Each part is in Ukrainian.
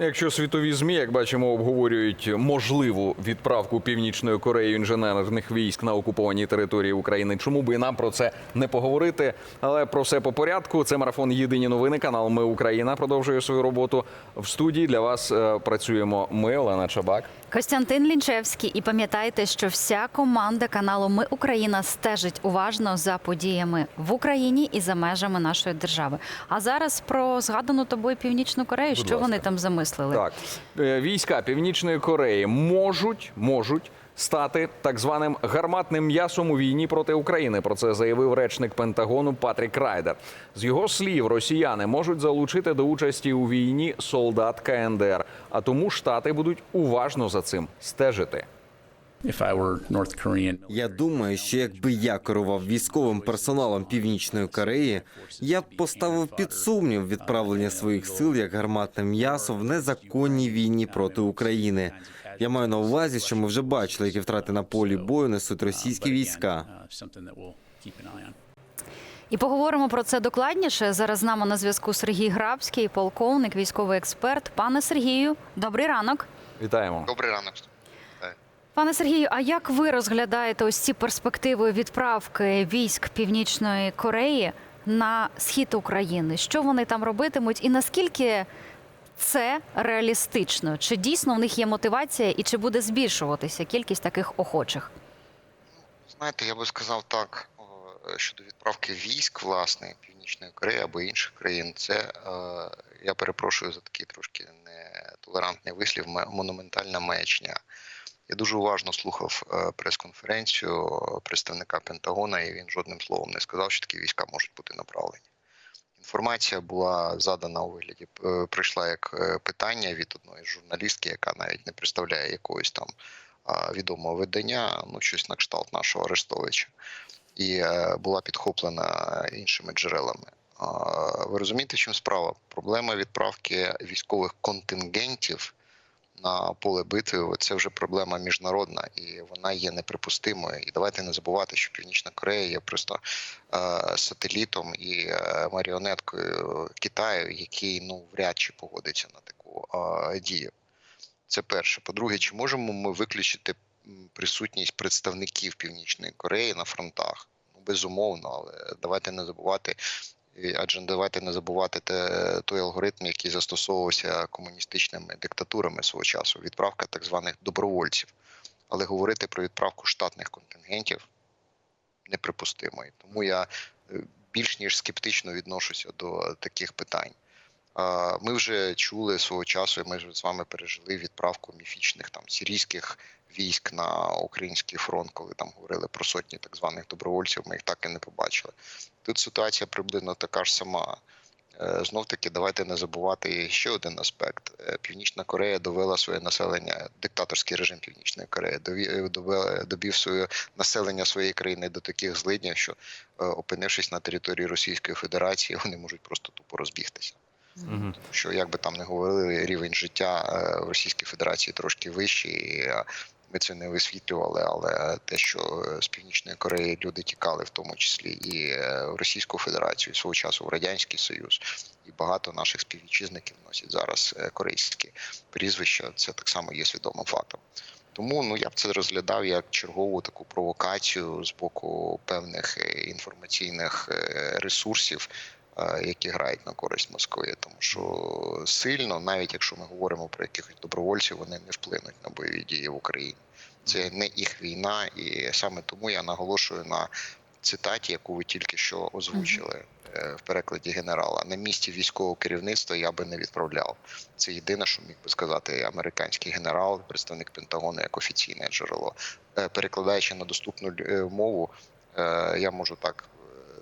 Якщо світові змі, як бачимо, обговорюють можливу відправку північної Кореї інженерних військ на окупованій території України, чому би і нам про це не поговорити? Але про все по порядку. Це марафон Єдині новини. Канал Ми Україна продовжує свою роботу в студії. Для вас е, працюємо ми, Олена Чабак. Костянтин Лінчевський. І пам'ятайте, що вся команда каналу Ми Україна стежить уважно за подіями в Україні і за межами нашої держави. А зараз про згадану тобою Північну Корею. Будь що ласка. вони там замислили? Так, Е, війська Північної Кореї можуть, можуть стати так званим гарматним м'ясом у війні проти України. Про це заявив речник Пентагону Патрік Райдер. З його слів, росіяни можуть залучити до участі у війні солдат КНДР. А тому штати будуть уважно за цим стежити. Я думаю, що якби я керував військовим персоналом Північної Кореї, я б поставив під сумнів відправлення своїх сил як гарматне м'ясо в незаконній війні проти України. Я маю на увазі, що ми вже бачили, які втрати на полі бою несуть російські війська. uh, on. І поговоримо про це докладніше. Зараз з нами на зв'язку Сергій Грабський, полковник, військовий експерт. Пане Сергію, добрий ранок. Вітаємо. Добрий ранок. Пане Сергію, а як ви розглядаєте ось ці перспективи відправки військ Північної Кореї на схід України? Що вони там робитимуть, і наскільки це реалістично? Чи дійсно в них є мотивація, і чи буде збільшуватися кількість таких охочих? Знаєте, я би сказав так щодо відправки військ, власне, Північної Кореї або інших країн. Це е, я перепрошую за такий трошки нетолерантний вислів, ме- монументальна маячня. Я дуже уважно слухав е, прес-конференцію представника Пентагона, і він жодним словом не сказав, що такі війська можуть бути направлені. Інформація була задана у вигляді, е, прийшла як е, питання від одної журналістки, яка навіть не представляє якогось там відомого видання, ну щось на кшталт нашого Арестовича, і е, була підхоплена іншими джерелами. Ви розумієте, в чому справа? Проблема відправки військових контингентів на поле битви це вже проблема міжнародна і вона є неприпустимою. І давайте не забувати, що Північна Корея є просто е, сателітом і е, маріонеткою Китаю, який ну вряд чи погодиться на таку е, дію. Це перше. По-друге, чи можемо ми виключити присутність представників Північної Кореї на фронтах? Ну, безумовно, але давайте не забувати. Адже давайте не забувати те, той алгоритм, який застосовувався комуністичними диктатурами свого часу, відправка так званих добровольців. Але говорити про відправку штатних контингентів неприпустимо. І тому я е, більш ніж скептично відношуся до таких питань. Ми вже чули свого часу, і ми вже з вами пережили відправку міфічних там сирійських військ на український фронт, коли там говорили про сотні так званих добровольців. Ми їх так і не побачили. Тут ситуація приблизно така ж сама. Знов таки, давайте не забувати ще один аспект. Е, Північна Корея довела своє населення, диктаторський режим Північної Кореї довів своє населення своєї країни до таких злиднів, що е, опинившись на території Російської Федерації, вони можуть просто тупо розбігтися. Мгм. Що як би там не говорили, рівень життя е, в Російській Федерації трошки вищий. Ми це не висвітлювали, але те, що е, з Північної Кореї люди тікали, в тому числі і е, в Російську Федерацію, свого часу в Радянський Союз, і багато наших співвітчизників носять зараз е, корейські прізвища. Це так само є свідомим фактом. Тому ну я б це розглядав як чергову таку провокацію з боку певних інформаційних ресурсів, які грають на користь Москви, тому що сильно, навіть якщо ми говоримо про якихось добровольців, вони не вплинуть на бойові дії в Україні. Це не їх війна, і саме тому я наголошую на цитаті, яку ви тільки що озвучили е, в перекладі генерала. На місці військового керівництва я би не відправляв. Це єдине, що міг би сказати американський генерал, представник Пентагону як офіційне джерело. Е, Перекладаючи на доступну е, мову, е, я можу так е,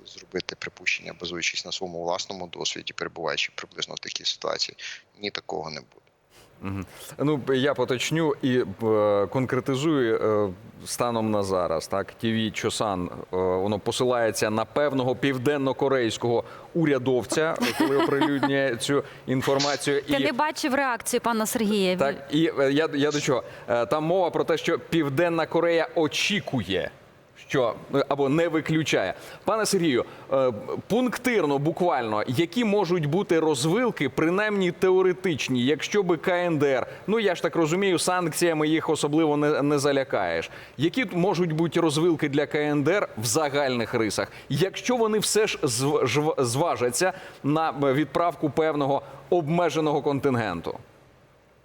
зробити припущення, базуючись на своєму власному досвіді, перебуваючи приблизно в такій ситуації. Ні, такого не буде. Ну я поточню і е, конкретизую е, станом на зараз. Так, ТВ Чосан е, воно посилається на певного південно-корейського урядовця, коли оприлюднює цю інформацію. Ти не бачив реакцію пана Сергія? Так, і е, я, я до чого? Е, Там мова про те, що Південна Корея очікує що е, або не виключає. Пане Сергію, е, пунктирно, буквально, які можуть бути розвилки, принаймні теоретичні, якщо би КНДР, ну я ж так розумію, санкціями їх особливо не, не залякаєш. Які можуть бути розвилки для КНДР в загальних рисах, якщо вони все ж зв- зважаться на відправку певного обмеженого контингенту?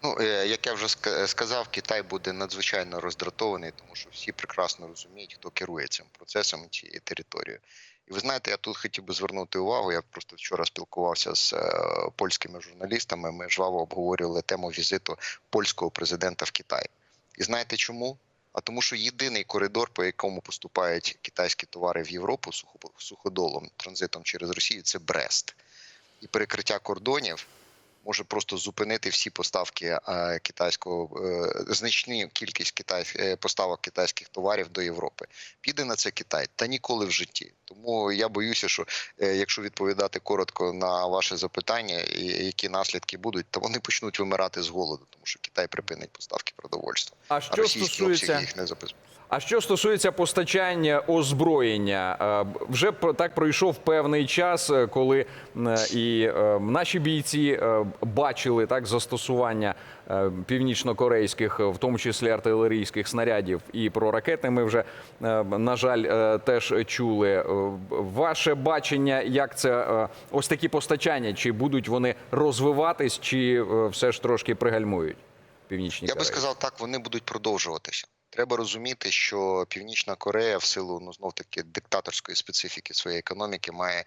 Ну, е, як я вже сказав, Китай буде надзвичайно роздратований, тому що всі прекрасно розуміють, хто керує цим процесом цієї території. І ви знаєте, я тут хотів би звернути увагу. Я просто вчора спілкувався з е, польськими журналістами. Ми жваво обговорювали тему візиту польського президента в Китай. І знаєте чому? А тому, що єдиний коридор, по якому поступають китайські товари в Європу суходолом, транзитом через Росію, це Брест. І перекриття кордонів може просто зупинити всі поставки е, китайського е, значну кількість китай, е, поставок китайських товарів до Європи. Піде на це Китай та ніколи в житті. Тому я боюся, що е, якщо відповідати коротко на ваше запитання, які наслідки будуть, то вони почнуть вимирати з голоду, тому що Китай припинить поставки продовольства. А А що російські стосується їх не забезпечують. А що стосується постачання озброєння, е, вже так пройшов певний час, е, коли і наші бійці бачили так застосування північно-корейських, е, в тому числі артилерійських снарядів, і про ракети ми вже е, на жаль е, теж чули. Ваше бачення, як це ось такі постачання, чи будуть вони розвиватись, чи все ж трошки пригальмують? Північні Я би сказав так, вони будуть продовжуватися. Треба розуміти, що Північна Корея в силу ну знов таки диктаторської специфіки своєї економіки має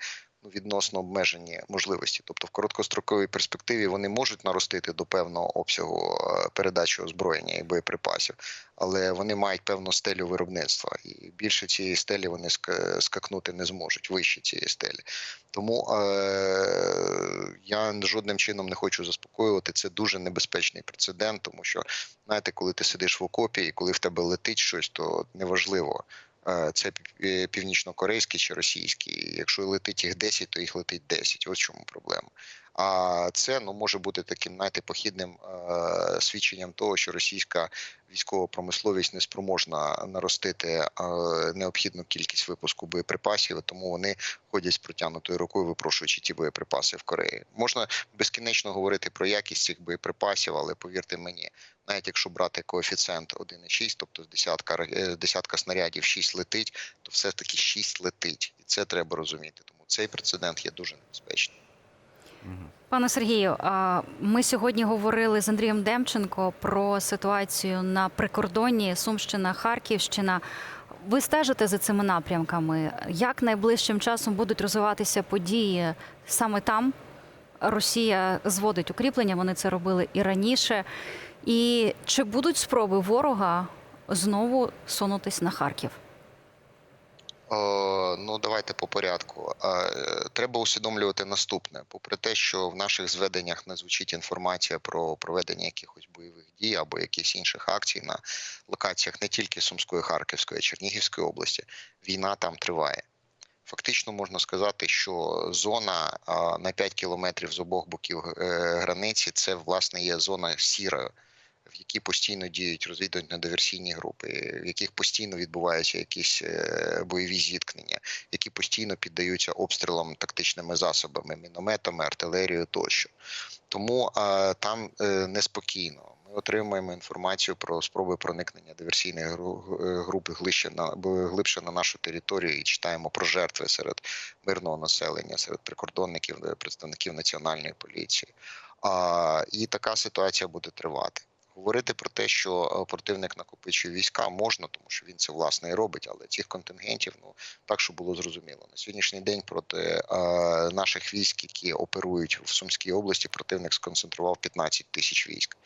відносно обмежені можливості. Тобто, в короткостроковій перспективі вони можуть наростити до певного обсягу е, передачі озброєння і боєприпасів, але вони мають певну стелю виробництва, і більше цієї стелі вони скакнути не зможуть вище цієї стелі. Тому е- я жодним чином не хочу заспокоювати. Це дуже небезпечний прецедент, тому що знаєте, коли ти сидиш в окопі і коли в тебе летить щось, то неважливо. Е, Це пів- північно-корейський чи російський. Якщо летить їх 10, то їх летить 10. Ось чому проблема. А це ну може бути таким, знаєте, похідним е, свідченням того, що російська військова промисловість не спроможна наростити е, необхідну кількість випуску боєприпасів, тому вони ходять з протягнутою рукою, випрошуючи ті боєприпаси в Кореї. Можна безкінечно говорити про якість цих боєприпасів, але повірте мені, навіть якщо брати коефіцієнт 1,6, тобто з десятка е, десятка снарядів 6 летить, то все таки 6 летить, і це треба розуміти. Тому цей прецедент є дуже небезпечним. Пане Сергію, ми сьогодні говорили з Андрієм Демченко про ситуацію на прикордонні Сумщина, Харківщина. Ви стежите за цими напрямками? Як найближчим часом будуть розвиватися події саме там? Росія зводить укріплення, вони це робили і раніше. І чи будуть спроби ворога знову сунутись на Харків? О, ну давайте по порядку. Е, Треба усвідомлювати наступне: попри те, що в наших зведеннях не звучить інформація про проведення якихось бойових дій або якихось інших акцій на локаціях не тільки Сумської, Харківської, а Чернігівської області, війна там триває. Фактично можна сказати, що зона а, на 5 кілометрів з обох боків е, границі це власне є зона сіра, в якій постійно діють розвідувально-диверсійні групи, в яких постійно відбуваються якісь е, бойові зіткнення, які постійно піддаються обстрілам тактичними засобами, мінометами, артилерією тощо. Тому е, там е, неспокійно. Ми отримуємо інформацію про спроби проникнення диверсійних гру- е, груп глибше на глибше на нашу територію і читаємо про жертви серед мирного населення, серед прикордонників, представників національної поліції. А, і така ситуація буде тривати. Говорити про те, що е, противник накопичує війська, можна, тому що він це власне і робить, але цих контингентів, ну так, щоб було зрозуміло. На сьогоднішній день проти е, наших військ, які оперують в Сумській області, противник сконцентрував 15 тисяч військ.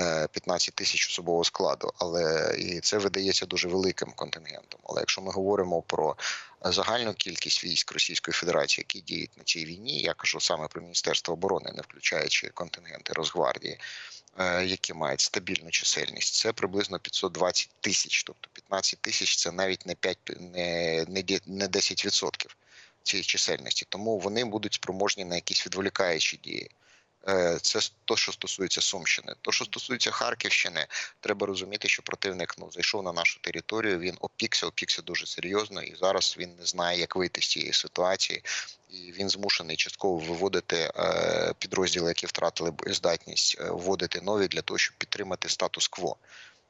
е, 15 тисяч особового складу, але і це видається дуже великим контингентом. Але якщо ми говоримо про загальну кількість військ Російської Федерації, які діють на цій війні, я кажу саме про Міністерство оборони, не включаючи контингенти Росгвардії, е, які мають стабільну чисельність, це приблизно 520 тисяч. Тобто 15 тисяч це навіть не 5, не, не, ді- 10% цієї чисельності. Тому вони будуть спроможні на якісь відволікаючі дії. Е, Це то, що стосується Сумщини. То, що стосується Харківщини, треба розуміти, що противник ну зайшов на нашу територію. Він опікся, опікся дуже серйозно, і зараз він не знає, як вийти з цієї ситуації. І він змушений частково виводити е, підрозділи, які втратили здатність е, вводити нові для того, щоб підтримати статус-кво.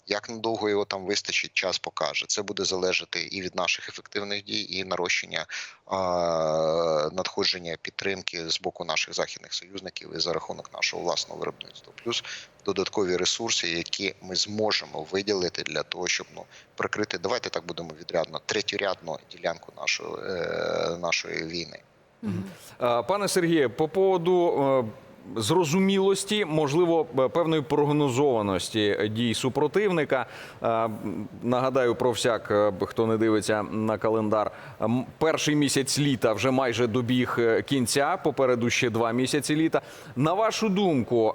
Як надовго його там вистачить, час покаже. Це буде залежати і від наших ефективних дій, і нарощення а, надходження підтримки з боку наших західних союзників і за рахунок нашого власного виробництва, плюс додаткові ресурси, які ми зможемо виділити для того, щоб ну прикрити. Давайте так будемо відрядно третьорядну ділянку нашої, е, нашої війни. Е, Пане Сергію, по поводу е, зрозумілості, можливо, е, певної прогнозованості дій супротивника. Е, Нагадаю про всяк, е, хто не дивиться на календар. Перший місяць літа вже майже добіг кінця. Попереду ще два місяці літа. На вашу думку,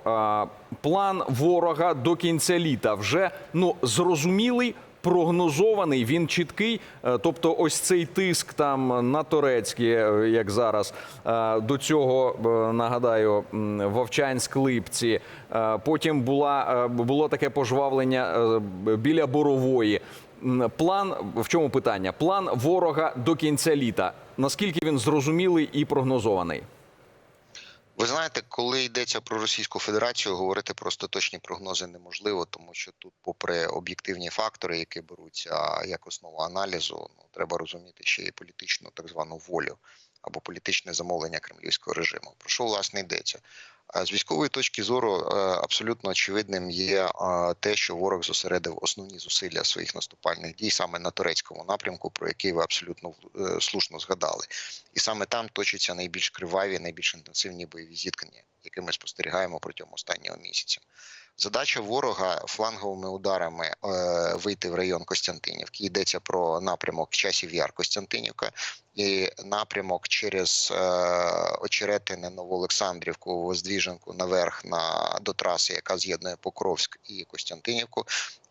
план ворога до кінця літа вже ну зрозумілий прогнозований, він чіткий. Е, Тобто, ось цей тиск там на Торецьке, е, як зараз, е, до цього нагадаю, Вовчанськ-Липці. Е, Потім була було таке пожвавлення біля Борової. План в чому питання? План ворога до кінця літа. Наскільки він зрозумілий і прогнозований? Ви знаєте, коли йдеться про Російську Федерацію, говорити про остаточні прогнози неможливо, тому що тут, попри об'єктивні фактори, які беруться як основа аналізу, ну треба розуміти ще й політичну так звану волю або політичне замовлення кремлівського режиму. Про що власне йдеться? З військової точки зору е, абсолютно очевидним є е, те, що ворог зосередив основні зусилля своїх наступальних дій саме на турецькому напрямку, про який ви абсолютно е, слушно згадали. І саме там точаться найбільш криваві, найбільш інтенсивні бойові зіткнення, які ми спостерігаємо протягом останнього місяця. Задача ворога фланговими ударами вийти в район Костянтинівки. Йдеться про напрямок часів Яр Костянтинівка і напрямок через е, Очеретине, Новоолександрівку, Воздвіженку наверх на до траси, яка з'єднує Покровськ і Костянтинівку.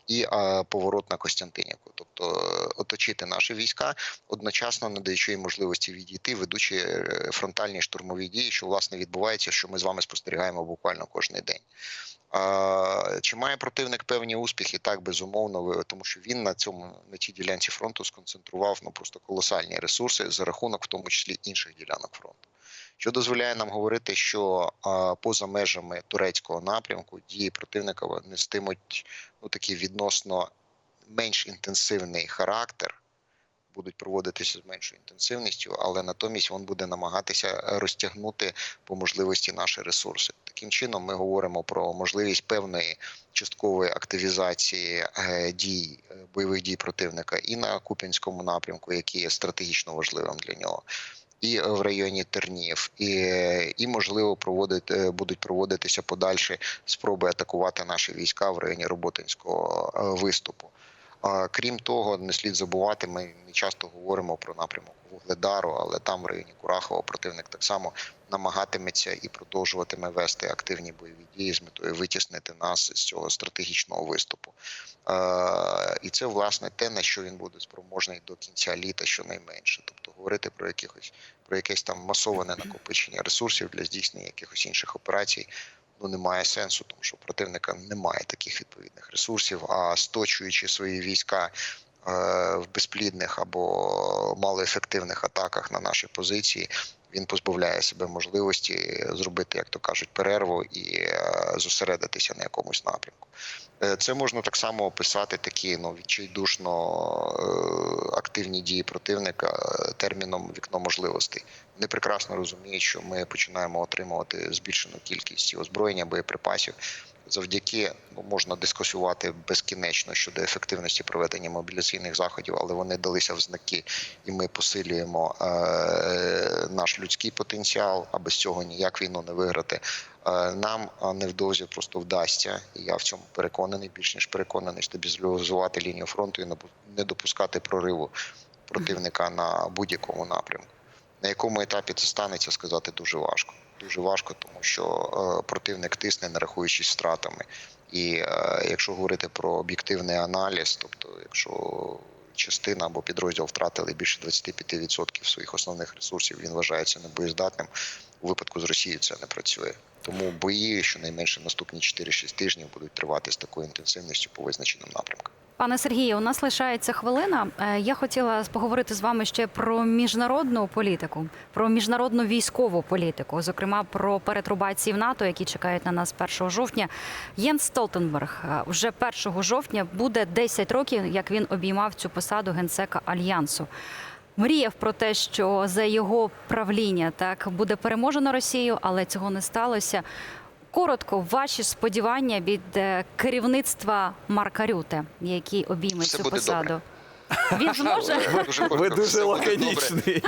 І е, поворот на Костянтинівку, тобто е, оточити наші війська, одночасно надаючи їм можливості відійти, ведучи фронтальні штурмові дії, що власне відбувається, що ми з вами спостерігаємо буквально кожен день. Чи має противник певні успіхи? Так, безумовно, тому що він на цьому на цій ділянці фронту сконцентрував ну просто колосальні ресурси за рахунок, в тому числі інших ділянок фронту. Що дозволяє нам говорити, що поза межами турецького напрямку дії противника нестимуть ну такий відносно менш інтенсивний характер, будуть проводитися з меншою інтенсивністю, але натомість він буде намагатися розтягнути по можливості наші ресурси. Таким чином, ми говоримо про можливість певної часткової активізації е, дій е, бойових дій противника і на Куп'янському напрямку, який є стратегічно важливим для нього. І в районі Тернів, і, і можливо проводить, е, будуть проводитися подальші спроби атакувати наші війська в районі Роботинського виступу. Крім того, не слід забувати, ми не часто говоримо про напрямок Вугледару, але там в районі Курахова противник так само намагатиметься і продовжуватиме вести активні бойові дії з метою витіснити нас з цього стратегічного виступу. Е, І це власне те, на що він буде спроможний до кінця літа, щонайменше. Тобто говорити про якихось про якесь там масоване накопичення ресурсів для здійснення якихось інших операцій. Ну, немає сенсу, тому що противника немає таких відповідних ресурсів. А сточуючи свої війська е, в безплідних або малоефективних атаках на наші позиції, він позбавляє себе можливості зробити, як то кажуть, перерву і е, зосередитися на якомусь напрямку. Е, Це можна так само описати такі ну відчайдушно е, активні дії противника терміном вікно можливостей. Вони прекрасно розуміють, що ми починаємо отримувати збільшену кількість озброєння, боєприпасів. Завдяки ну можна дискусувати безкінечно щодо ефективності проведення мобілізаційних заходів, але вони далися в знаки, і ми посилюємо е, наш людський потенціал. А без цього ніяк війну не виграти. Е, Нам невдовзі просто вдасться, і я в цьому переконаний, більш ніж переконаний, стабілізувати лінію фронту і не допускати прориву противника на будь-якому напрямку. На якому етапі це станеться, сказати дуже важко. Дуже важко, тому що е, противник тисне, не рахуючись втратами. І е, якщо говорити про об'єктивний аналіз, тобто, якщо частина або підрозділ втратили більше 25% своїх основних ресурсів, він вважається небоєздатним. У випадку з Росією це не працює. Тому бої, щонайменше наступні 4-6 тижнів, будуть тривати з такою інтенсивністю по визначеним напрямкам. Пане Сергію, у нас лишається хвилина. Е, Я хотіла поговорити з вами ще про міжнародну політику, про міжнародну військову політику, зокрема про перетрубації в НАТО, які чекають на нас 1 жовтня. Єнс Столтенберг е, вже 1 жовтня буде 10 років, як він обіймав цю посаду генсека альянсу. Мріяв про те, що за його правління так буде переможено Росію, але цього не сталося. Коротко, ваші сподівання від е, керівництва Марка Рюте, який обійме Все цю посаду. Він зможе Ви дуже, Ви дуже добре. лаконічний.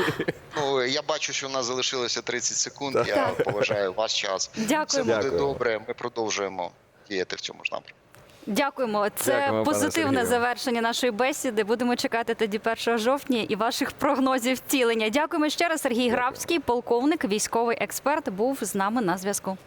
Ну я бачу, що у нас залишилося 30 секунд. Так. Я поважаю ваш час. Все Дякуємо. буде Дякую. добре. Ми продовжуємо діяти в цьому ж напрямку. Дякуємо. Це Дякуємо, позитивне завершення нашої бесіди. Будемо чекати тоді 1 жовтня і ваших прогнозів втілення. Дякуємо ще раз. Сергій Грабський, полковник, військовий експерт, був з нами на зв'язку.